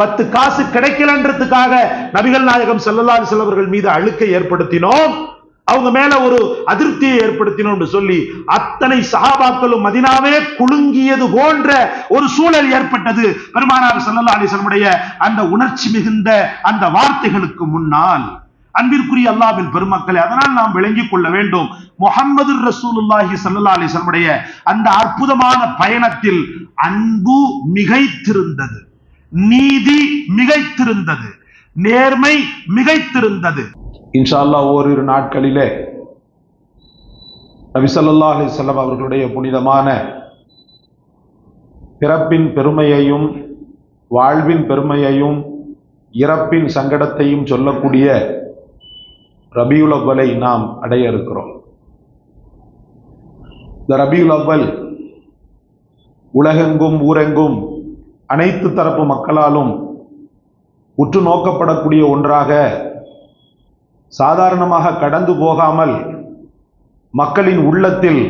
பத்து காசு கிடைக்கலன்றதுக்காக நபிகள் நாயகம் செல்லலா செல்லவர்கள் மீது அழுக்கை ஏற்படுத்தினோம். அவங்க மேல ஒரு அதிருப்தியை ஏற்படுத்தினோம் சொல்லி அத்தனை சகாபாக்களும் மதினாவே குலுங்கியது போன்ற ஒரு சூழல் ஏற்பட்டது. பெருமானார் செல்லல்லா அலைஹி அந்த உணர்ச்சி மிகுந்த அந்த வார்த்தைகளுக்கு முன்னால் அன்பிற்குரிய அல்லாவின் பெருமக்களை அதனால் நாம் விளங்கிக் கொள்ள வேண்டும். முகமது ரசூலுல்லாஹி சல்லா அலைஹி அந்த அற்புதமான பயணத்தில் அன்பு மிகைத்திருந்தது. நீதி மிகைத்திருந்தது. நேர்மை மிகைத்திருந்தது. இன்ஷால்லா ஓரிரு நாட்களிலே நபிசல்லா அலிசல்லம் அவர்களுடைய புனிதமான பிறப்பின் பெருமையையும் வாழ்வின் பெருமையையும் இறப்பின் சங்கடத்தையும் சொல்லக்கூடிய ரபியுல் அவ்வலை நாம் அடைய இருக்கிறோம். இந்த ரபியுல் அவ்வல் உலகெங்கும் ஊரெங்கும் அனைத்து தரப்பு மக்களாலும் உற்று நோக்கப்படக்கூடிய ஒன்றாக சாதாரணமாக கடந்து போகாமல் மக்களின் உள்ளத்தில்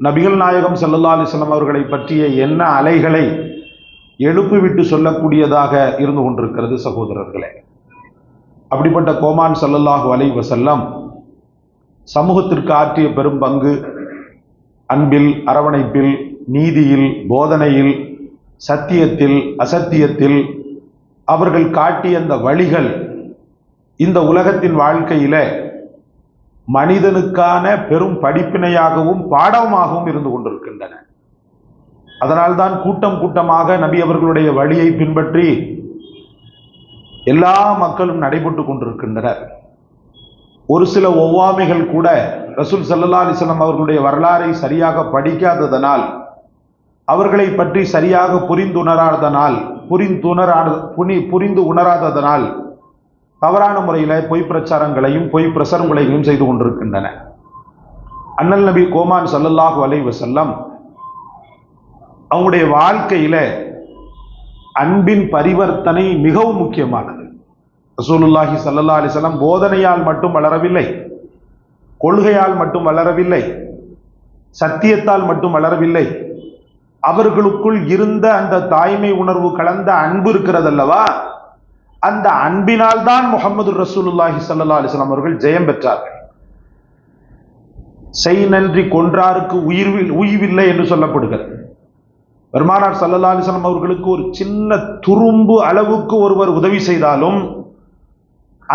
நபிகள் நாயகம் சல்லல்லா அலிஸ்லாம் அவர்களை பற்றிய என்ன அலைகளை எழுப்பிவிட்டு சொல்லக்கூடியதாக இருந்து கொண்டிருக்கிறது சகோதரர்களே. அப்படிப்பட்ட கோமான் சல்லல்லாஹு அலை வசல்லம் சமூகத்திற்கு ஆற்றிய பெரும் பங்கு அன்பில் அரவணைப்பில் நீதியில் போதனையில் சத்தியத்தில் அசத்தியத்தில் அவர்கள் காட்டிய அந்த வழிகள் இந்த உலகத்தின் வாழ்க்கையில மனிதனுக்கான பெரும் படிப்பினையாகவும் பாடமாகவும் இருந்து கொண்டிருக்கின்றன. அதனால்தான் கூட்டம் கூட்டமாக நபி அவர்களுடைய வழியை பின்பற்றி எல்லா மக்களும் நடைபெற்று கொண்டிருக்கின்றனர். ஒரு சில ஒவ்வாமைகள் கூட ரசூல் சல்லல்லா அலிஸ்லாம் அவர்களுடைய வரலாறை சரியாக படிக்காததனால் அவர்களை பற்றி சரியாக புரிந்துணராதனால் புரிந்துணரான புனி புரிந்து உணராததனால் தவறான முறையில் பொய் பிரச்சாரங்களையும் பொய் பிரசரங்களையும் செய்து கொண்டிருக்கின்றன. அண்ணல் நபி கோமான் சல்லல்லாஹு அலைஹி செல்லம் அவங்களுடைய வாழ்க்கையில் அன்பின் பரிவர்த்தனை மிகவும் முக்கியமானது. ரசூலுல்லாஹி சல்லா அலைஹி போதனையால் மட்டும் வளரவில்லை கொள்கையால் மட்டும் வளரவில்லை சத்தியத்தால் மட்டும் வளரவில்லை அவர்களுக்குள் இருந்த அந்த தாய்மை உணர்வு கலந்த அன்பு இருக்கிறதல்லவா? அந்த அன்பினால் தான் முகமது ரசூலுல்லாஹி சல்லா அலிஸ்லாம் அவர்கள் ஜெயம் பெற்றார்கள். செய் நன்றி கொன்றாருக்கு உயிர்வில் உய்வில்லை என்று சொல்லப்படுகிறது. பெருமானார் சல்லா அலிஸ்லாம் அவர்களுக்கு ஒரு சின்ன துரும்பு அளவுக்கு ஒருவர் உதவி செய்தாலும்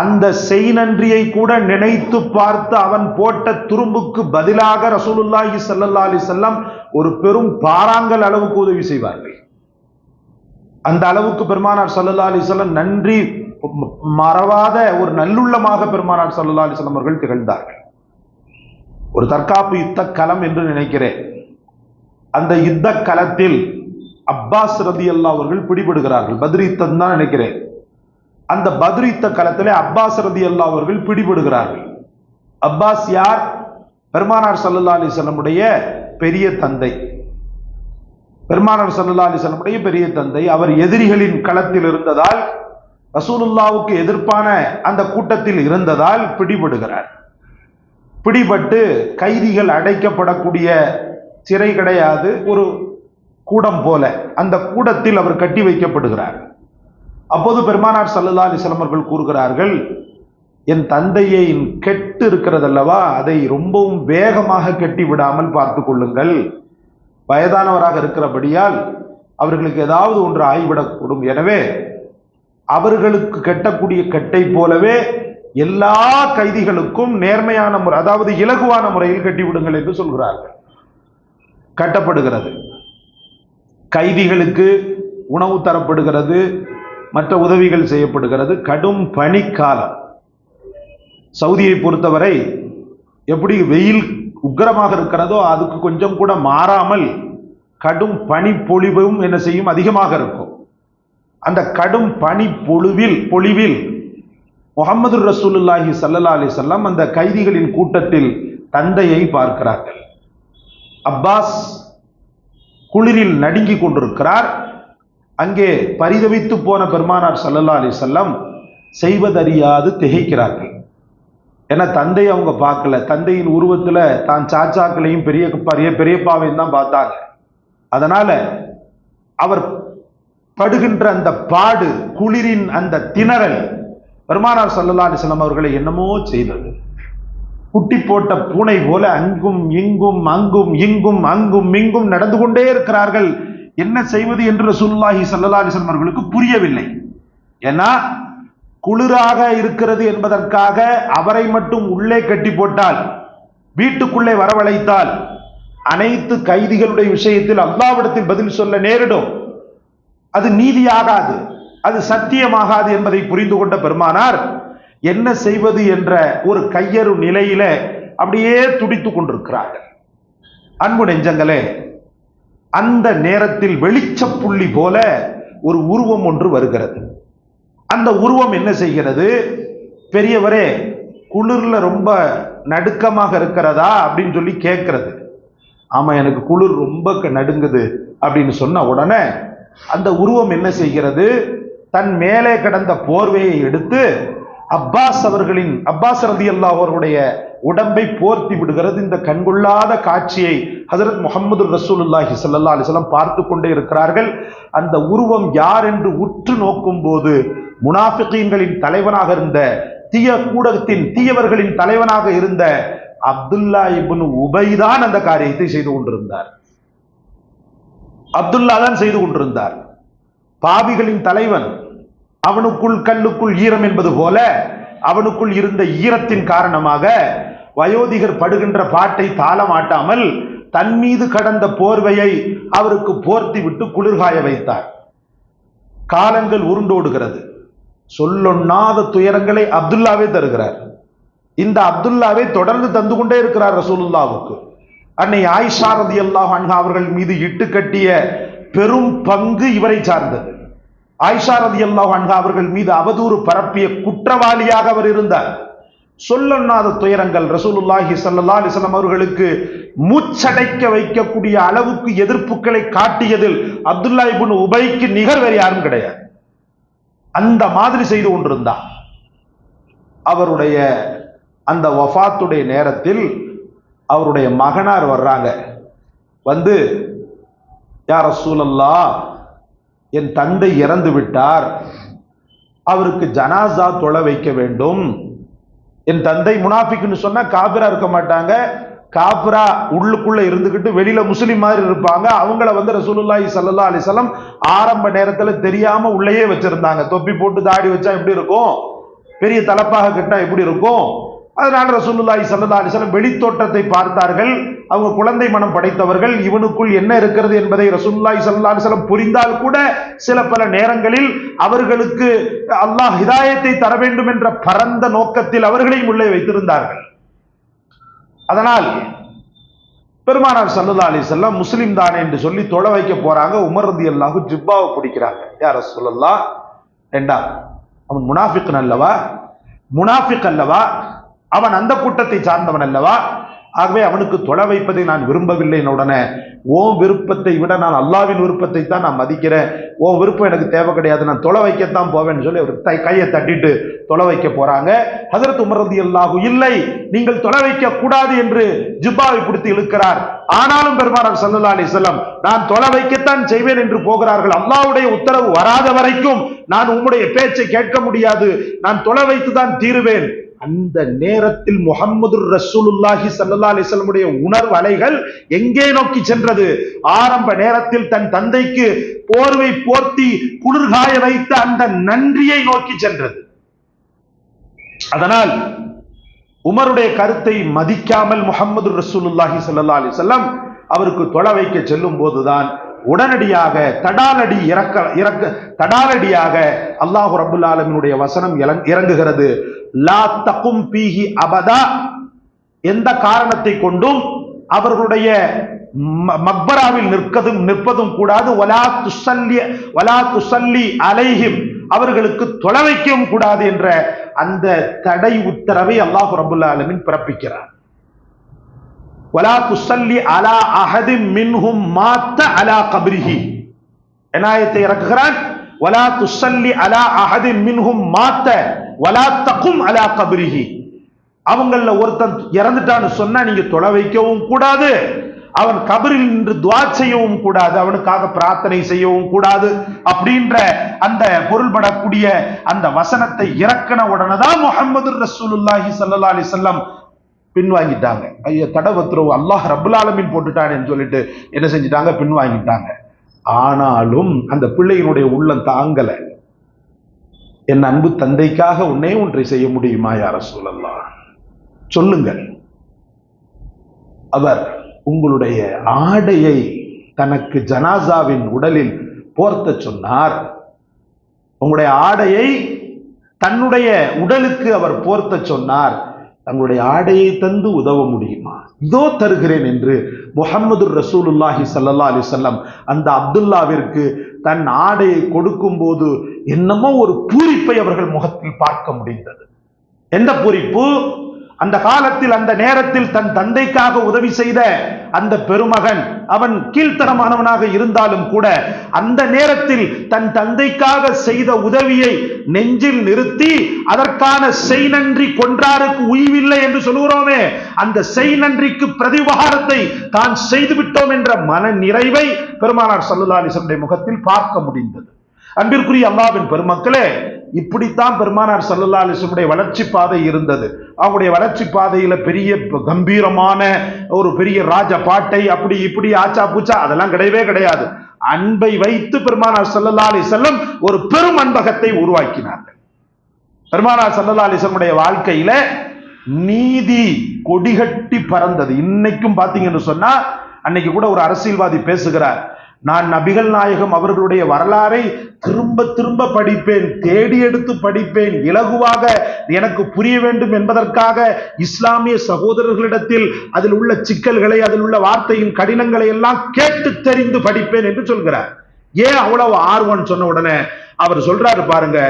அந்த செய் நன்றியை கூட நினைத்து பார்த்து அவன் போட்ட துரும்புக்கு பதிலாக ரசூலுல்லாஹி ஸல்லல்லாஹு அலி செல்லம் ஒரு பெரும் பாறாங்கல் அளவுக்கு உதவி செய்வார்கள். அந்த அளவுக்கு பெருமானார் சல்லல்லா அலி செல்லம் நன்றி மறவாத ஒரு நல்லுள்ளமாக பெருமானார் சல்லல்லா அலி செல்லம் அவர்கள் திகழ்ந்தார்கள். ஒரு தற்காப்பு யுத்த களம் என்று நினைக்கிறேன். அந்த யுத்த களத்தில் அப்பாஸ் ரதி அல்லா அவர்கள் பிடிபடுகிறார்கள். பத்ரி யுத்தம் தான் நினைக்கிறேன். அந்த பத்ரி களத்தில் களத்திலே அப்பாஸ் ரதி அல்லா அவர்கள் பிடிபடுகிறார்கள். அப்பாஸ் யார்? பெருமானார் சல்லல்லா அலிசல்லமுடைய பெரிய தந்தை. பெருமானார் சல்லா அலிசல்லமுடைய பெரிய தந்தை. அவர் எதிரிகளின் களத்தில் இருந்ததால் ரசூலுல்லாவுக்கு எதிர்ப்பான அந்த கூட்டத்தில் இருந்ததால் பிடிபடுகிறார். பிடிபட்டு கைதிகள் அடைக்கப்படக்கூடிய சிறை கிடையாது ஒரு கூடம் போல. அந்த கூடத்தில் அவர் கட்டி வைக்கப்படுகிறார். அப்போது பெருமானார் சல்லல்லா அலிஸ்லாம் அவர்கள் கூறுகிறார்கள் என் தந்தையை கெட்டு இருக்கிறதல்லவா அதை ரொம்பவும் வேகமாக கெட்டி விடாமல் பார்த்து கொள்ளுங்கள். வயதானவராக இருக்கிறபடியால் அவர்களுக்கு ஏதாவது ஒன்று ஆகிவிடக்கூடும். எனவே அவர்களுக்கு கட்டக்கூடிய கெட்டை போலவே எல்லா கைதிகளுக்கும் நேர்மையான முறை அதாவது இலகுவான முறையில் கட்டிவிடுங்கள் என்று சொல்கிறார்கள். கட்டப்படுகிறது. கைதிகளுக்கு உணவு தரப்படுகிறது. மற்ற உதவிகள் செய்யப்படுகிறது. கடும் பனிக்காலம். சவுதியை பொறுத்தவரை எப்படி வெயில் உக்கிரமாக இருக்கிறதோ அதுக்கு கொஞ்சம் கூட மாறாமல் கடும் பனி பொழிவும் என்ன செய்யும்? அதிகமாக இருக்கும். அந்த கடும் பனி பொழிவில் பொழிவில் முகமது ரசூலுல்லாஹி சல்லா அலி செல்லம் அந்த கைதிகளின் கூட்டத்தில் தந்தையை பார்க்கிறார்கள். அப்பாஸ் குளிரில் நடுங்கிக் கொண்டிருக்கிறார். அங்கே பரிதவித்து போன பெருமானார் சல்லல்லா அலி செல்லம் செய்வதறியாது திகைக்கிறார்கள். ஏன்னா தந்தை அவங்க பார்க்கல. தந்தையின் உருவத்தில் தான் சாச்சாக்களையும் பெரிய பெரிய பெரியப்பாவையும் தான் பார்த்தாங்க. அதனால அவர் படுகின்ற அந்த பாடு குளிரின் அந்த திணறல் பெருமானார் சல்லல்லா அலிஸ்லாம் அவர்களை என்னமோ செய்தது. குட்டி போட்ட பூனை போல அங்கும் இங்கும் அங்கும் இங்கும் அங்கும் இங்கும் நடந்து கொண்டே இருக்கிறார்கள். என்ன செய்வது என்று ரசூலுல்லாஹி ஸல்லல்லாஹு அலைஹி அவர்களுக்கு புரியவில்லை. ஏன்னா குளிராக இருக்கிறது என்பதற்காக அவரை மட்டும் உள்ளே கட்டி போட்டால் வீட்டுக்குள்ளே வரவழைத்தால் அனைத்து கைதிகளுடைய விஷயத்தில் அல்லாவிடத்தில் பதில் சொல்ல நேரிடும். அது நீதியாகாது அது சத்தியமாகாது என்பதை புரிந்து கொண்ட பெருமானார் என்ன செய்வது என்ற ஒரு கையறு நிலையில அப்படியே துடித்துக் கொண்டிருக்கிறார்கள். அன்பு நெஞ்சங்களே அந்த நேரத்தில் வெளிச்சப் புள்ளி போல ஒரு உருவம் ஒன்று வருகிறது. அந்த உருவம் என்ன செய்கிறது? பெரியவரே குளிர்ல ரொம்ப நடுக்கமாக இருக்கிறதா அப்படின்னு சொல்லி கேட்கறது. ஆமாம் எனக்கு குளிர் ரொம்ப க- நடுங்குது அப்படின்னு சொன்ன உடனே அந்த உருவம் என்ன செய்கிறது? தன் மேலே கிடந்த போர்வையை எடுத்து அப்பாஸ் அவர்களின் அப்பாஸ் ரதி அவர்களுடைய உடம்பை போர்த்தி விடுகிறது. இந்த கண்கொள்ளாத காட்சியை ஹசரத் முகமது ரசூலுல்லாஹி சல்லா அலிஸ்லாம் பார்த்து கொண்டே இருக்கிறார்கள். அந்த உருவம் யார் என்று உற்று நோக்கும் போது முனாஃபிகீன்களின் தலைவனாக இருந்த தீய கூடத்தின் தீயவர்களின் தலைவனாக இருந்த அப்துல்லா இப்னு உபைதான் அந்த காரியத்தை செய்து கொண்டிருந்தார். அப்துல்லா தான் செய்து கொண்டிருந்தார். பாவிகளின் தலைவன் அவனுக்குள் கல்லுக்குள் ஈரம் என்பது போல அவனுக்குள் இருந்த ஈரத்தின் காரணமாக வயோதிகர் படுகின்ற பாட்டை தாளமாட்டாமல் தன் மீது கடந்த போர்வையை அவருக்கு போர்த்தி விட்டு குளிர்காய வைத்தார். காலங்கள் உருண்டோடுகிறது. சொல்லொண்ணாத துயரங்களை அப்துல்லாவே தருகிறார். இந்த அப்துல்லாவை தொடர்ந்து தந்து கொண்டே இருக்கிறார் ரசூலுல்லாவுக்கு. அன்னை ஆயிஷா அல்லாஹ் அன்ஹா அவர்கள் மீது இட்டு கட்டிய பெரும் பங்கு இவரை சார்ந்தது. ஆயிஷா அல்லாஹ் அன்ஹா அவர்கள் மீது அவதூறு பரப்பிய குற்றவாளியாக அவர் இருந்தார். சொல்லொண்ணாத துயரங்கள் ரசூலுல்லாஹி சல்லா அலைஹி அவர்களுக்கு மூச்சடைக்க வைக்கக்கூடிய அளவுக்கு எதிர்ப்புகளை காட்டியதில் அப்துல்லா இபுன் உபைக்கு நிகர் வேறு யாரும் கிடையாது. அந்த மாதிரி செய்து கொண்டிருந்தார் அவருடைய அந்த வஃபாத்துடைய நேரத்தில் அவருடைய மகனார் வர்றாங்க. வந்து யார் ரசூலல்லா என் தந்தை இறந்து விட்டார். அவருக்கு ஜனாசா தொலை வைக்க வேண்டும். என் தந்தை முனாஃபிக்குன்னு சொன்னா காபிரா இருக்க மாட்டாங்க. காபிரா உள்ளுக்குள்ள இருந்துகிட்டு வெளியில முஸ்லீம் மாதிரி இருப்பாங்க. அவங்கள வந்து ரசூலுல்லாஹி சல்லா அலிசல்லாம் ஆரம்ப நேரத்துல தெரியாம உள்ளேயே வச்சிருந்தாங்க. தொப்பி போட்டு தாடி வச்சா எப்படி இருக்கும்? பெரிய தலப்பாக கட்டா எப்படி இருக்கும்? அதனால் ரசூலுல்லாய் சல்லா அலைஹி வெளித்தோட்டத்தை பார்த்தார்கள். அவங்க குழந்தை மனம் படைத்தவர்கள் இவனுக்குள் என்ன இருக்கிறது என்பதை ரசூல்லாய் சல்லா அலைஹி புரிந்தால் கூட சில பல நேரங்களில் அவர்களுக்கு அல்லாஹ் ஹிதாயத்தை தர வேண்டும் என்ற பரந்த நோக்கத்தில் அவர்களையும் உள்ளே வைத்திருந்தார்கள். அதனால் பெருமானார் சல்லுல்லா அலி முஸ்லீம் தானே என்று சொல்லி தொலை வைக்க போறாங்க. உமர் ரதி அல்லாஹு ஜிப்பாவை பிடிக்கிறாங்க. யார சொல்லலாம் ரெண்டா அவன் முனாஃபிக் அல்லவா? முனாஃபிக் அல்லவா? அவன் அந்த கூட்டத்தை சார்ந்தவன் அல்லவா? ஆகவே அவனுக்கு தொலை வைப்பதை நான் விரும்பவில்லை உடனே ஓ விருப்பத்தை விட நான் அல்லாவின் விருப்பத்தை தான் நான் மதிக்கிறேன். ஓ விருப்பம் எனக்கு தேவை கிடையாது நான் தொலை வைக்கத்தான் போவேன்னு சொல்லி ஒரு தை கையை தட்டிட்டு தொலை வைக்க போறாங்க. ஹசரத் உமர் அல்லாஹும் இல்லை நீங்கள் தொலை வைக்க கூடாது என்று ஜிப்பாவை பிடித்து இழுக்கிறார். ஆனாலும் பெருமானார் சல்லா அலைஹி நான் தொலை வைக்கத்தான் செய்வேன் என்று போகிறார்கள். அல்லாவுடைய உத்தரவு வராத வரைக்கும் நான் உம்முடைய பேச்சை கேட்க முடியாது. நான் தொலை வைத்து தான் தீருவேன். அந்த நேரத்தில் முகமது ரசூலுல்லாஹி சல்லா அலைஹி உணர்வு அலைகள் எங்கே நோக்கி சென்றது? ஆரம்ப நேரத்தில் தன் தந்தைக்கு போர்வை போர்த்தி குளிர்காய வைத்த அந்த நன்றியை நோக்கி சென்றது. அதனால் உமருடைய கருத்தை மதிக்காமல் முகமது ரசூலுல்லாஹி சல்லா அலைஹி அவருக்கு தொலை வைக்க செல்லும் போதுதான் உடனடியாக தடாலடி இறக்க இறக்க தடாலடியாக அல்லாஹு ரபுல்லாலமினுடைய வசனம் இறங்- இறங்குகிறது. லா தகும் பீஹி அபதா. எந்த காரணத்தை கொண்டும் அவர்களுடைய ம- மக்பராவில் நிற்கதும் நிற்பதும் கூடாது. வலா துசல்லி வலா துசல்லி அலைஹிம். அவர்களுக்கு தொலை வைக்கவும் கூடாது என்ற அந்த தடை உத்தரவை அல்லாஹு ரபுல்லா அலமின் பிறப்பிக்கிறார். வலா துசல்லி அலா அஹதி மின்ஹும் மாத்த அலா கபிரிஹி. எனாயத்தை இறக்குகிறான். வலா துசல்லி அலா அஹதி மின்ஹும் மாத்த வலா தகும் அலா கபிரிஹி அவங்கள ஒருத்தன் இறந்துட்டான்னு சொன்னா நீங்க தொலை வைக்கவும் கூடாது. அவன் கபரில் நின்று துவா செய்யவும் கூடாது. அவனுக்காக பிரார்த்தனை செய்யவும் கூடாது. அப்படின்ற அந்த பொருள்படக்கூடிய அந்த வசனத்தை இறக்கின உடனே தான் முகமது ரசூலுல்லாஹி சல்லா அலி சொல்லம் பின்வாங்கிட்டாங்க. ஐயா தடவத்துறவு அல்லாஹ் ரபுல் ஆலமின் போட்டுட்டானேன்னு சொல்லிட்டு என்ன செஞ்சிட்டாங்க? பின்வாங்கிட்டாங்க. ஆனாலும் அந்த பிள்ளையினுடைய உள்ளம் தாங்கல. என் அன்பு தந்தைக்காக உன்னே ஒன்றை செய்ய முடியுமா யார சொல்லலாம் சொல்லுங்கள். அவர் உங்களுடைய ஆடையை தனக்கு ஜனாசாவின் உடலில் போர்த்த சொன்னார். உங்களுடைய ஆடையை தன்னுடைய உடலுக்கு அவர் போர்த்த சொன்னார். தங்களுடைய ஆடையை தந்து உதவ முடியுமா? இதோ தருகிறேன் என்று முகமது ரசூலுல்லாஹி சல்லா அலி சொல்லம் அந்த அப்துல்லாவிற்கு தன் ஆடையை கொடுக்கும்போது என்னமோ ஒரு பூரிப்பை அவர்கள் முகத்தில் பார்க்க முடிந்தது. எந்த பூரிப்பு? அந்த காலத்தில் அந்த நேரத்தில் தன் தந்தைக்காக உதவி செய்த அந்த பெருமகன் அவன் கீழ்த்தரமானவனாக இருந்தாலும் கூட அந்த நேரத்தில் தன் தந்தைக்காக செய்த உதவியை நெஞ்சில் நிறுத்தி அதற்கான செய் நன்றி கொன்றாருக்கு உய்வில்லை என்று சொல்கிறோமே அந்த செய் நன்றிக்கு பிரதிபகாரத்தை தான் செய்து விட்டோம் என்ற மன நிறைவை பெருமானார் சல்லுல்லா அலிசனுடைய முகத்தில் பார்க்க முடிந்தது. அன்பிற்குரிய அல்லாவின் பெருமக்களே இப்படித்தான் பெருமானார் சல்லல்லா அலிஸ்லமுடைய வளர்ச்சி பாதை இருந்தது. அவங்களுடைய வளர்ச்சி பாதையில் பெரிய கம்பீரமான ஒரு பெரிய ராஜ பாட்டை அப்படி இப்படி ஆச்சா பூச்சா அதெல்லாம் கிடையவே கிடையாது. அன்பை வைத்து பெருமானார் சல்லல்லா அலி செல்லம் ஒரு பெரும் அன்பகத்தை உருவாக்கினார்கள். பெருமானார் சல்லல்லா அலிஸ்லமுடைய வாழ்க்கையில நீதி கொடிகட்டி பறந்தது. இன்னைக்கும் பார்த்தீங்கன்னு சொன்னா அன்னைக்கு கூட ஒரு அரசியல்வாதி பேசுகிறார். நான் நபிகள் நாயகம் அவர்களுடைய வரலாறை திரும்ப திரும்ப படிப்பேன் தேடி எடுத்து படிப்பேன். இலகுவாக எனக்கு புரிய வேண்டும் என்பதற்காக இஸ்லாமிய சகோதரர்களிடத்தில் அதில் உள்ள சிக்கல்களை அதில் உள்ள வார்த்தையின் கடினங்களை எல்லாம் கேட்டு தெரிந்து படிப்பேன் என்று சொல்கிறார். ஏன் அவ்வளவு ஆர்வம் சொன்ன உடனே அவர் சொல்றாரு பாருங்க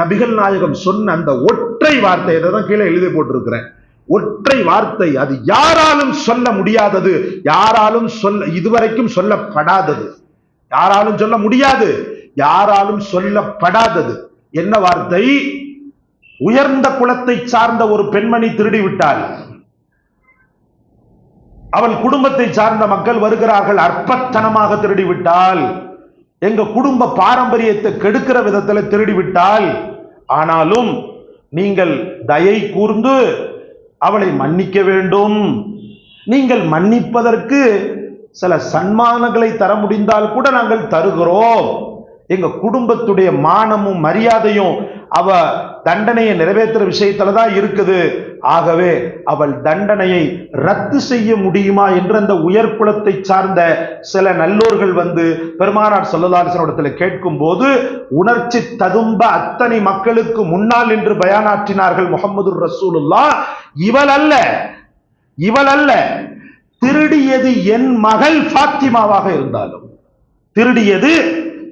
நபிகள் நாயகம் சொன்ன அந்த ஒற்றை வார்த்தை இதை தான் கீழே எழுதி போட்டிருக்கிறேன். ஒற்றை வார்த்தை அது யாராலும் சொல்ல முடியாதது. யாராலும் சொல்ல இதுவரைக்கும் சொல்லப்படாதது. யாராலும் சொல்ல முடியாது. யாராலும் சொல்லப்படாதது. என்ன வார்த்தை? உயர்ந்த குலத்தை சார்ந்த ஒரு பெண்மணி திருடி விட்டாள் அவள் குடும்பத்தை சார்ந்த மக்கள் வருகிறார்கள். அற்பத்தனமாக திருடி விட்டால் எங்க குடும்ப பாரம்பரியத்தை கெடுக்கிற விதத்தில் திருடி விட்டால் ஆனாலும் நீங்கள் தயை கூர்ந்து அவளை மன்னிக்க வேண்டும். நீங்கள் மன்னிப்பதற்கு சில சன்மானங்களை தர முடிந்தால் கூட நாங்கள் தருகிறோம். எங்க குடும்பத்துடைய மானமும் மரியாதையும் அவ தண்டனையை நிறைவேற்றுற விஷயத்துல தான் இருக்குது. ஆகவே அவள் தண்டனையை ரத்து செய்ய முடியுமா என்று அந்த உயர்குலத்தை சார்ந்த சில நல்லோர்கள் வந்து பெருமானார் சொல்லலாசனத்தில் கேட்கும் போது உணர்ச்சி ததும்ப அத்தனை மக்களுக்கு முன்னால் என்று பயானாற்றினார்கள் முகமது ரசூலுல்லா இவள் அல்ல இவள் அல்ல திருடியது என் மகள் பாத்திமாவாக இருந்தாலும் திருடியது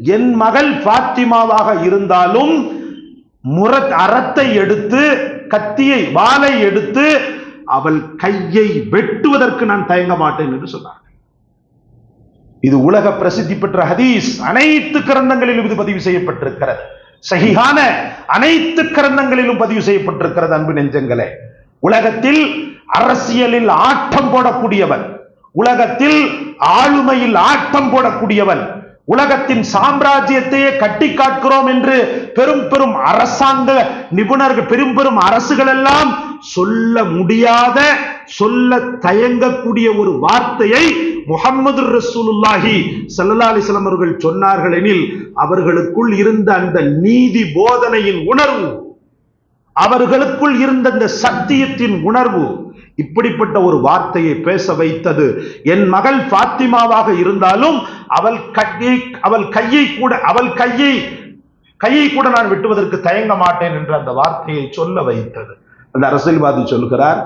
என் மகள் பாத்திமாவாக இருந்தாலும் முர அறத்தை எடுத்து கத்தியை வாளை எடுத்து அவள் கையை வெட்டுவதற்கு நான் தயங்க மாட்டேன் என்று சொன்னார்கள். இது உலக பிரசித்தி பெற்ற ஹதீஸ். அனைத்து கிரந்தங்களிலும் இது பதிவு செய்யப்பட்டிருக்கிறது. சகிகான அனைத்து கிரந்தங்களிலும் பதிவு செய்யப்பட்டிருக்கிறது அன்பு நெஞ்சங்களே. உலகத்தில் அரசியலில் ஆட்டம் போடக்கூடியவன் உலகத்தில் ஆளுமையில் ஆட்டம் போடக்கூடியவன் உலகத்தின் சாம்ராஜ்யத்தையே கட்டி காக்கிறோம் என்று பெரும் பெரும் அரசாங்க நிபுணர்கள் பெரும் பெரும் அரசுகள் எல்லாம் சொல்ல முடியாத சொல்ல தயங்கக்கூடிய ஒரு வார்த்தையை முகமது ரசூலுல்லாஹி ஸல்லல்லாஹு அலைஹி அவர்கள் சொன்னார்கள் எனில் அவர்களுக்குள் இருந்த அந்த நீதி போதனையின் உணர்வு அவர்களுக்குள் இருந்த அந்த சத்தியத்தின் உணர்வு இப்படிப்பட்ட ஒரு வார்த்தையை பேச வைத்தது. என் மகள் பாத்திமாவாக இருந்தாலும் அவள் கையை அவள் கையை கூட அவள் கையை கையை கூட நான் வெட்டுவதற்கு தயங்க மாட்டேன் என்று அந்த வார்த்தையை சொல்ல வைத்தது. அந்த அரசியல்வாதி சொல்கிறார்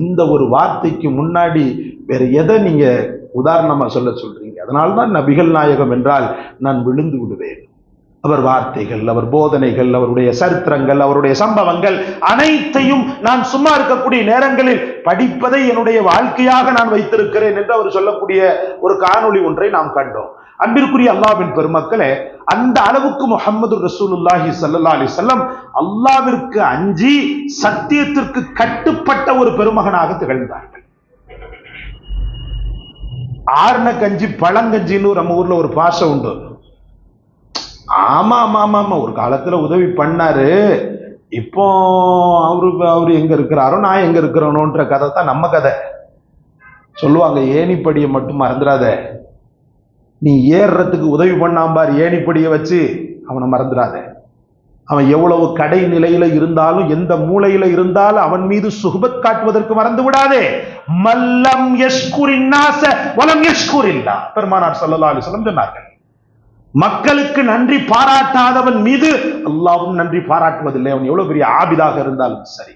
இந்த ஒரு வார்த்தைக்கு முன்னாடி வேற எதை நீங்க உதாரணமா சொல்ல சொல்றீங்க? அதனால்தான் நபிகள் நாயகம் என்றால் நான் விழுந்து விடுவேன். அவர் வார்த்தைகள் அவர் போதனைகள் அவருடைய சரித்திரங்கள் அவருடைய சம்பவங்கள் அனைத்தையும் நான் சும்மா இருக்கக்கூடிய நேரங்களில் படிப்பதை என்னுடைய வாழ்க்கையாக நான் வைத்திருக்கிறேன் என்று அவர் சொல்லக்கூடிய ஒரு காணொளி ஒன்றை நாம் கண்டோம். அன்பிற்குரிய அல்லாவின் பெருமக்களே அந்த அளவுக்கு முகமது ரசூலுல்லாஹி சல்லா அலி வஸல்லம் அல்லாவிற்கு அஞ்சி சத்தியத்திற்கு கட்டுப்பட்ட ஒரு பெருமகனாக திகழ்ந்தார்கள். ஆர்ன கஞ்சி பழங்கஞ்சின்னு நம்ம ஊர்ல ஒரு பாஷை உண்டு. ஆமா ஆமா ஆமா ஆமா. ஒரு காலத்துல உதவி பண்ணாரு. இப்போ அவரு அவரு எங்க இருக்கிறாரோ நான் எங்க இருக்கிறோன்ற கதை தான் நம்ம கதை. சொல்லுவாங்க ஏணிப்படியை மட்டும் மறந்துடாத நீ ஏறுறதுக்கு உதவி பண்ணாம்பார் ஏணிப்படியை வச்சு அவனை மறந்துடாத அவன் எவ்வளவு கடை நிலையில இருந்தாலும் எந்த மூலையில இருந்தாலும் அவன் மீது சுகபத் காட்டுவதற்கு மறந்து விடாதே. மல்லம் யஷ்குரின் வலம் பெருமானார் ஸல்லல்லாஹு அலைஹி சொன்னார்கள். மக்களுக்கு நன்றி பாராட்டாதவன் மீது அல்லாவும் நன்றி பாராட்டுவதில்லை. அவன் எவ்வளவு பெரிய ஆபிதாக இருந்தாலும் சரி.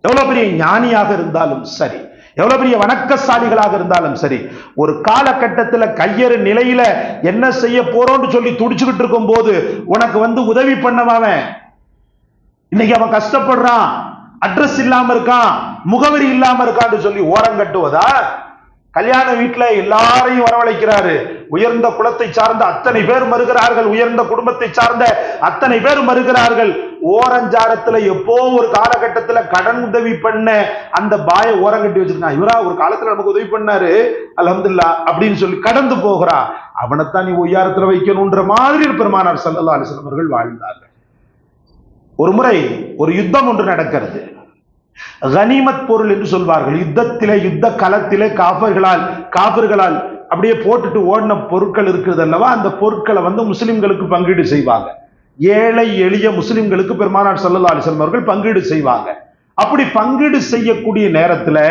எவ்வளவு பெரிய ஞானியாக இருந்தாலும் சரி. எவ்வளவு பெரிய வணக்கசாலிகளாக இருந்தாலும் சரி. ஒரு காலகட்டத்தில் கையறு நிலையில என்ன செய்ய போறோம்னு சொல்லி துடிச்சுக்கிட்டு இருக்கும் போது உனக்கு வந்து உதவி பண்ணவன். இன்னைக்கு அவன் கஷ்டப்படுறான். அட்ரஸ் இல்லாம இருக்கான். முகவரி இல்லாம இருக்கான்னு சொல்லி ஓரம் கட்டுவதா? கல்யாண வீட்டுல எல்லாரையும் வரவழைக்கிறாரு. உயர்ந்த குலத்தை சார்ந்த அத்தனை பேர் மறுகிறார்கள். உயர்ந்த குடும்பத்தை சார்ந்த அத்தனை பேர் மறுகிறார்கள். ஓரஞ்சாரத்துல எப்போ ஒரு காலகட்டத்துல கடன் உதவி பண்ண அந்த பாய ஓரம் கட்டி வச்சிருக்கான். இவரா ஒரு காலத்துல நமக்கு உதவி பண்ணாரு. அலமதுல்லா அப்படின்னு சொல்லி கடந்து போகிறா. அவனைத்தான் நீ உயாரத்துல வைக்கணும்ன்ற மாதிரி பெருமானார் சல்லா அலைஹி அவர்கள் வாழ்ந்தார்கள். ஒரு முறை ஒரு யுத்தம் ஒன்று நடக்கிறது. கனிமத் பொருள் என்று சொல்வார்கள். யுத்தத்திலே யுத்த களத்திலே காபர்களால் காபர்களால் அப்படியே போட்டுட்டு ஓடின பொருட்கள் இருக்கிறது அல்லவா? அந்த பொருட்களை வந்து முஸ்லிம்களுக்கு பங்கீடு செய்வாங்க. ஏழை எளிய முஸ்லிம்களுக்கு பெருமானார் ஸல்லல்லாஹு அலைஹி அவர்கள் பங்கீடு செய்வாங்க. அப்படி பங்கீடு செய்யக்கூடிய நேரத்தில்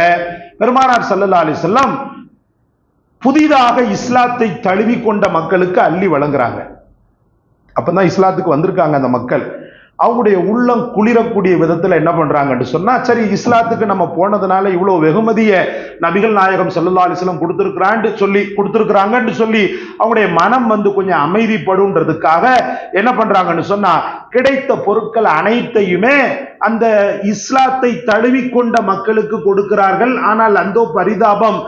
பெருமானார் ஸல்லல்லாஹு அலைஹி புதிதாக இஸ்லாத்தை தழுவி கொண்ட மக்களுக்கு அள்ளி வழங்குறாங்க. அப்பதான் இஸ்லாத்துக்கு வந்திருக்காங்க அந்த மக்கள். அவங்களுடைய உள்ளம் குளிரக்கூடிய விதத்தில் என்ன பண்ணுறாங்கன்னு சொன்னால் சரி இஸ்லாத்துக்கு நம்ம போனதுனால இவ்வளோ வெகுமதியை நபிகள் நாயகம் ஸல்லல்லாஹு அலிஸ்லம் கொடுத்துருக்குறான்ட்டு சொல்லி கொடுத்துருக்குறாங்கன்னு சொல்லி அவங்களுடைய மனம் வந்து கொஞ்சம் அமைதிப்படுன்றதுக்காக என்ன பண்ணுறாங்கன்னு சொன்னால் கிடைத்த பொருட்கள் அனைத்தையுமே அந்த இஸ்லாத்தை தழுவி கொண்ட மக்களுக்கு கொடுக்கிறார்கள். ஆனால் அந்த பரிதாபம்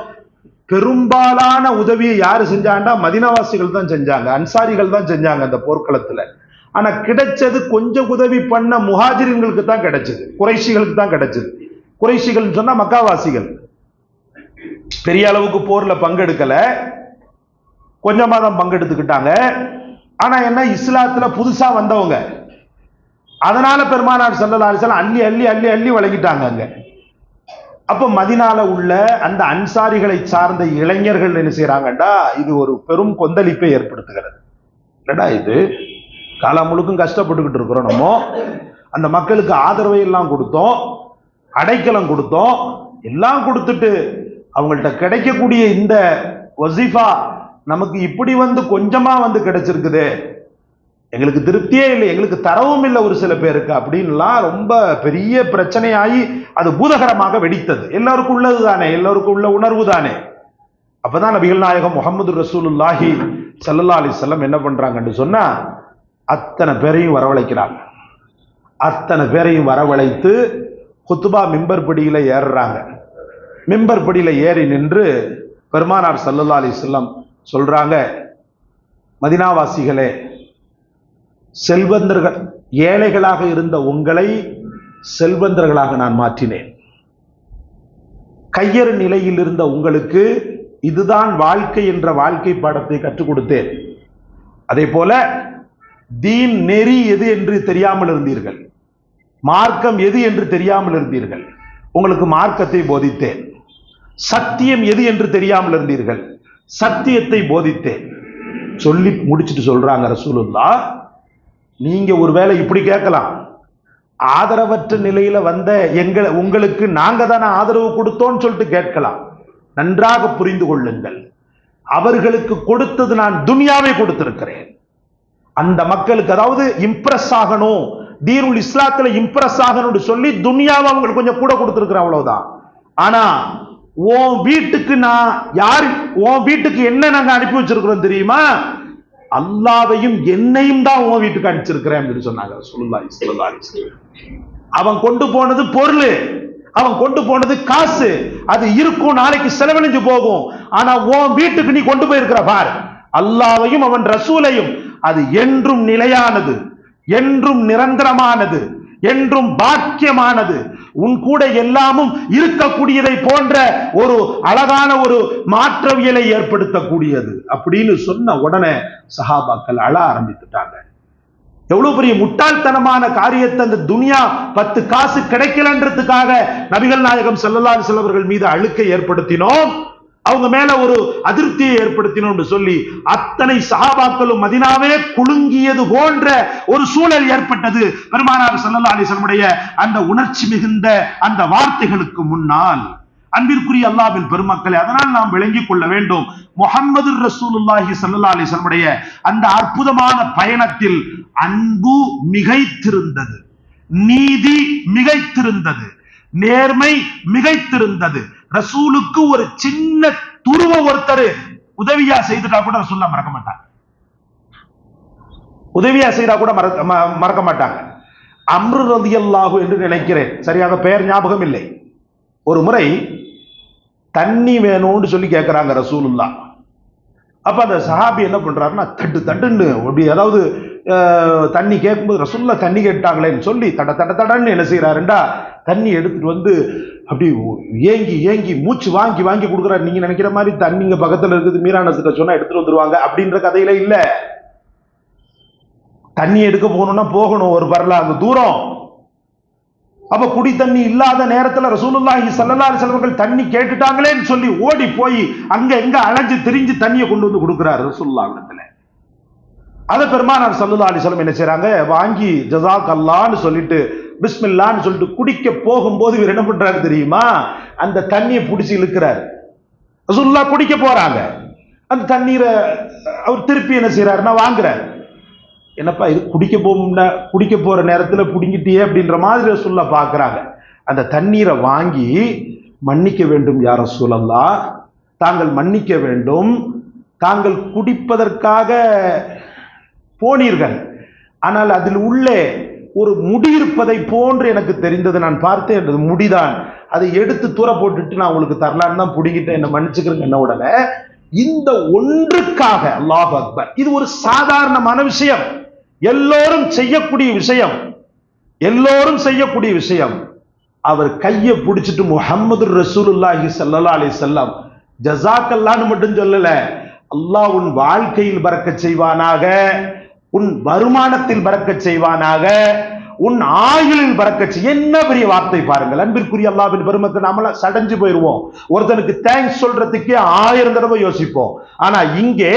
பெரும்பாலான உதவியை யார் செஞ்சாண்டா மதினவாசிகள் தான் செஞ்சாங்க அன்சாரிகள் தான் செஞ்சாங்க அந்த போர்க்களத்தில். ஆனா கிடைச்சது கொஞ்சம் உதவி பண்ண முஹாஜிர்களுக்கு தான் கிடைச்சது. குறைஷிகளுக்கு தான் கிடைச்சது. குறைஷிகள் சொன்னா மக்காவாசிகள். பெரிய அளவுக்கு போர்ல பங்கெடுக்கல. கொஞ்சமா தான் பங்கெடுத்துக்கிட்டாங்க. ஆனா என்ன இஸ்லாத்துல புதுசா வந்தவங்க. அதனால பெருமானார் ஸல்லல்லாஹு அலைஹி அள்ளி அள்ளி அள்ளி அள்ளி வழங்கிட்டாங்க அங்க. அப்ப மதினால உள்ள அந்த அன்சாரிகளை சார்ந்த இளைஞர்கள் என்ன செய்யறாங்கடா இது ஒரு பெரும் கொந்தளிப்பை ஏற்படுத்துகிறது. என்னடா இது? காலம் முழுக்கும் கஷ்டப்பட்டுக்கிட்டு இருக்கிறோம் நம்ம. அந்த மக்களுக்கு ஆதரவை எல்லாம் கொடுத்தோம் அடைக்கலம் கொடுத்தோம் எல்லாம் கொடுத்துட்டு அவங்கள்ட்ட கிடைக்கக்கூடிய இந்த வசிஃபா நமக்கு இப்படி வந்து கொஞ்சமா வந்து கிடைச்சிருக்குது. எங்களுக்கு திருப்தியே இல்லை எங்களுக்கு தரவும் இல்லை ஒரு சில பேருக்கு. அப்படின்லாம் ரொம்ப பெரிய பிரச்சனையாகி அது பூதகரமாக வெடித்தது. எல்லாருக்கும் உள்ளது தானே எல்லாருக்கும் உள்ள உணர்வு தானே. அப்போதான் நபிகள் நாயகம் முகமது ரசூலுல்லாஹி சல்லல்லா அலிசல்லம் என்ன பண்ணுறாங்கன்னு சொன்னால் அத்தனை பேரையும் வரவழைக்கிறாங்க. அத்தனை பேரையும் வரவழைத்து குத்துபா மிம்பர் பிடியில் ஏறுறாங்க. மிம்பர் பிடியில் ஏறி நின்று பெருமானார் சல்லல்லா அலி வஸல்லம் சொல்கிறாங்க மதினாவாசிகளே செல்வந்தர்கள் ஏழைகளாக இருந்த உங்களை செல்வந்தர்களாக நான் மாற்றினேன். கையறு நிலையில் இருந்த உங்களுக்கு இதுதான் வாழ்க்கை என்ற வாழ்க்கை பாடத்தை கற்றுக் கொடுத்தேன். அதே போல தீன் நெறி எது என்று தெரியாமல் இருந்தீர்கள்? மார்க்கம் எது என்று தெரியாமல் இருந்தீர்கள்? உங்களுக்கு மார்க்கத்தை போதித்தேன். சத்தியம் எது என்று தெரியாமல் இருந்தீர்கள்? சத்தியத்தை போதித்தேன். சொல்லி முடிச்சிட்டு சொல்றாங்க ரசூலுல்லா நீங்க ஒருவேளை இப்படி கேட்கலாம். ஆதரவற்ற நிலையில வந்த எங்களை உங்களுக்கு நாங்க தானே ஆதரவு கொடுத்தோம்னு சொல்லிட்டு கேட்கலாம். நன்றாக புரிந்து கொள்ளுங்கள். அவர்களுக்கு கொடுத்தது நான் துனியாவை கொடுத்திருக்கிறேன். அந்த மக்களுக்கு அதாவது இம்ப்ரெஸ் ஆகணும். தீனுல் இஸ்லாத்துல இம்ப்ரெஸ் ஆகணும்னு சொல்லி துன்யாவை அவங்களுக்கு கொஞ்சம் கூட கொடுத்துருக்குற அவ்வளவுதான். ஆனா உன் வீட்டுக்கு நான் யார் உன் வீட்டுக்கு என்ன நாங்க அனுப்பி வச்சிருக்கிறோம் தெரியுமா? அல்லாவையும் என்னையும் தான் உன் வீட்டுக்கு அனுப்பிச்சிருக்கிறேன் அப்படின்னு சொன்னாங்க. சொல்லுல்லா சொல்லுல்லா அவன் கொண்டு போனது பொருள் அவன் கொண்டு போனது காசு. அது இருக்கும் நாளைக்கு செலவழிஞ்சு போகும். ஆனா உன் வீட்டுக்கு நீ கொண்டு போயிருக்கிற பார் அல்லாவையும் அவன் ரசூலையும் அது என்றும் நிலையானது என்றும் நிரந்தரமானது என்றும் பாக்கியமானது. உன் கூட எல்லாமும் இருக்கக்கூடியதை போன்ற ஒரு அழகான ஒரு மாற்றவியலை ஏற்படுத்தக்கூடியது அப்படின்னு சொன்ன உடனே சஹாபாக்கள் அழ ஆரம்பித்துட்டாங்க. எவ்வளவு பெரிய முட்டாள்தனமான காரியத்தை அந்த துனியா பத்து காசு கிடைக்கலன்றதுக்காக நபிகள் நாயகம் ஸல்லல்லாஹு செல்லவர்கள் மீது அழுக்கை ஏற்படுத்தினோம். அவங்க மேல ஒரு அதிருப்தியை ஏற்படுத்தினோம்னு சொல்லி அத்தனை சகாபாக்களும் மதினாவே குலுங்கியது போன்ற ஒரு சூழல் ஏற்பட்டது. பெருமானார் ஸல்லல்லாஹு அலிசனுடைய அந்த உணர்ச்சி மிகுந்த அந்த வார்த்தைகளுக்கு முன்னால் அன்பிற்குரிய அல்லாவின் பெருமக்களை அதனால் நாம் விளங்கிக் கொள்ள வேண்டும். முகமது ரசூலுல்லாஹி சல்லா அலிசனுடைய அந்த அற்புதமான பயணத்தில் அன்பு மிகைத்திருந்தது. நீதி மிகைத்திருந்தது. நேர்மை மிகைத்திருந்தது. ரசூலுக்கு ஒரு சின்ன துருவ ஒருத்தர் உதவியா செய்துட்டா கூட ரசூல்லா மறக்க மாட்டாங்க. உதவியா செய்தா கூட மறக்க மறக்க மாட்டாங்க. அம்ரு ரலியல்லாஹு என்று நினைக்கிறேன். சரியாக பெயர் ஞாபகம் இல்லை. ஒரு முறை தண்ணி வேணும்னு சொல்லி கேட்கிறாங்க ரசூலுல்லா. அப்ப அந்த சஹாபி என்ன பண்றாருன்னா தட்டு தட்டுன்னு அப்படி அதாவது அஹ், தண்ணி கேட்கும்போது ரசூல்லா தண்ணி கேட்டாங்களேன்னு சொல்லி தட தட தடன்னு என்ன செய்யறாருண்டா தண்ணி எடுத்துட்டு வந்து அப்படி ஏங்கி ஏங்கி மூச்சு வாங்கி வாங்கி கொடுக்குறாரு. நீங்க நினைக்கிற மாதிரி தண்ணிங்க பக்கத்துல இருக்குது. மீரானசிட்ட சொன்னா எடுத்துட்டு வந்துருவாங்க அப்படின்ற கதையில இல்ல. தண்ணி எடுக்க போகணும்னா போகணும். ஒரு பரலாங்க தூரம். அப்ப குடி தண்ணி இல்லாத நேரத்துல ரசூலுல்லாஹி ஸல்லல்லாஹு அலைஹி வஸல்லம் தண்ணி கேட்டுட்டாங்களேன்னு சொல்லி ஓடி போய் அங்க எங்க அலைஞ்சு திரிஞ்சு தண்ணியை கொண்டு வந்து கொடுக்குறாரு ரசூலுல்லாஹ் இடத்துல. அத பெருமானார் ஸல்லல்லாஹு அலைஹி வஸல்லம் என்ன செய்றாங்க? வாங்கி ஜஸாக் அல்லாஹ்னு சொல்லிட்டு பிஸ்மில்லான்னு சொல்லிட்டு குடிக்க போகும்போது இவர் என்ன பண்றாரு தெரியுமா? அந்த தண்ணியை பிடிச்சி இழுக்கிறாரு. ரசூலுல்லாஹ் குடிக்க போறாங்க. அந்த தண்ணீரை அவர் திருப்பி என்ன செய்யறாருன்னா வாங்குறாரு என்னப்பா இது குடிக்க போகும்னா குடிக்க போற நேரத்தில் பிடிங்கிட்டியே அப்படின்ற மாதிரி சொல்ல பார்க்குறாங்க அந்த தண்ணீரை வாங்கி மன்னிக்க வேண்டும் யார சொல்லலா தாங்கள் மன்னிக்க வேண்டும். தாங்கள் குடிப்பதற்காக போனீர்கள். ஆனால் அதில் உள்ளே ஒரு முடி இருப்பதை போன்று எனக்கு தெரிந்தது. நான் பார்த்தேன் அது முடிதான். அதை எடுத்து தூர போட்டுட்டு நான் உங்களுக்கு தரலான்னு தான் பிடிக்கிட்டேன் என்ன மன்னிச்சுக்கிறேங்க என்ன உடனே இந்த ஒன்றுக்காக அல்லாஹ் அக்பர் இது ஒரு சாதாரணமான விஷயம். எல்லோரும் செய்யக்கூடிய விஷயம். எல்லோரும் செய்யக்கூடிய விஷயம். அவர் கையை பிடிச்சிட்டு முஹம்மது ரசூலுல்லாஹி சல்லா அலி செல்லம் ஜசாக்கல்லான்னு மட்டும் சொல்லல அல்லாஹ் உன் வாழ்க்கையில் பறக்கச் செய்வானாக. உன் வருமானத்தில் பறக்கச் செய்வானாக? உன் ஆயுளில் பறக்கச்சு என்ன பெரிய வார்த்தை பாருங்கள். அன்பிற்குரிய அல்லாவின் பெருமக்கு நாமள சடைஞ்சு போயிருவோம். ஒருத்தனுக்கு தேங்க்ஸ் சொல்றதுக்கே ஆயிரம் தடவை யோசிப்போம். ஆனா இங்கே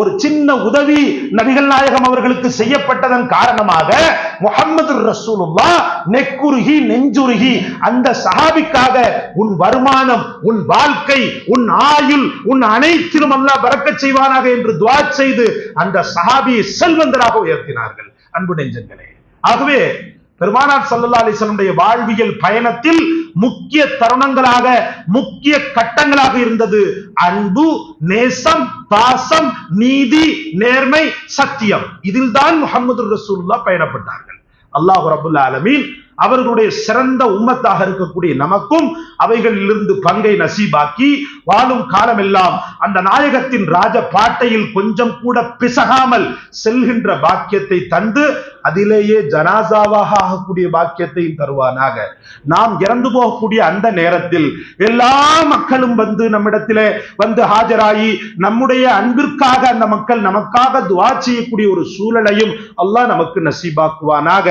ஒரு சின்ன உதவி நபிகள் நாயகம் அவர்களுக்கு செய்யப்பட்டதன் காரணமாக முகமது ரசூலுல்லா நெக்குருகி நெஞ்சுருகி அந்த சஹாபிக்காக உன் வருமானம் உன் வாழ்க்கை உன் ஆயுள் உன் அனைத்திலும் அல்லாஹ் பறக்க செய்வானாக என்று துவா செய்து அந்த சஹாபியை செல்வந்தராக உயர்த்தினார்கள். அன்பு நெஞ்சங்களே. ஆகவே பெருமானார் ஸல்லல்லாஹு அலிசனுடைய வாழ்வியல் பயணத்தில் முக்கிய தருணங்களாக முக்கிய கட்டங்களாக இருந்தது. அன்பு நேசம் பாசம் நீதி நேர்மை சத்தியம். இதில் தான் முகமது ரசூல்லா பயணப்பட்டார்கள். அல்லாஹ் ரபுல்லா அலமீன் அவர்களுடைய சிறந்த உம்மத்தாக இருக்கக்கூடிய நமக்கும் அவைகளிலிருந்து பங்கை நசீபாக்கி வாழும் காலமெல்லாம் அந்த நாயகத்தின் ராஜ பாட்டையில் கொஞ்சம் கூட பிசகாமல் செல்கின்ற பாக்கியத்தை தந்து அதிலேயே ஜனாசாவாக ஆகக்கூடிய பாக்கியத்தையும் தருவானாக. நாம் இறந்து போகக்கூடிய அந்த நேரத்தில் எல்லா மக்களும் வந்து நம்மிடத்திலே வந்து ஆஜராகி நம்முடைய அன்பிற்காக அந்த மக்கள் நமக்காக துவா செய்யக்கூடிய ஒரு சூழலையும் அல்லாஹ் நமக்கு நசீபாக்குவானாக.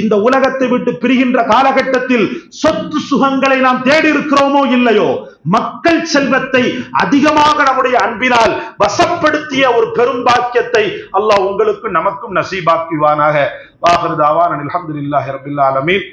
இந்த உலகத்தை விட்டு பிரிகின்ற காலகட்டத்தில் சொத்து சுகங்களை நாம் தேடி இருக்கிறோமோ இல்லையோ? மக்கள் செல்வத்தை அதிகமாக நம்முடைய அன்பினால் வசப்படுத்திய ஒரு பெரும் பாக்கியத்தை அல்லாஹ் உங்களுக்கு நமக்கும் நசீபாக்குவானாக. வாஹிரு தாவான் ரபில் ஆலமீன்.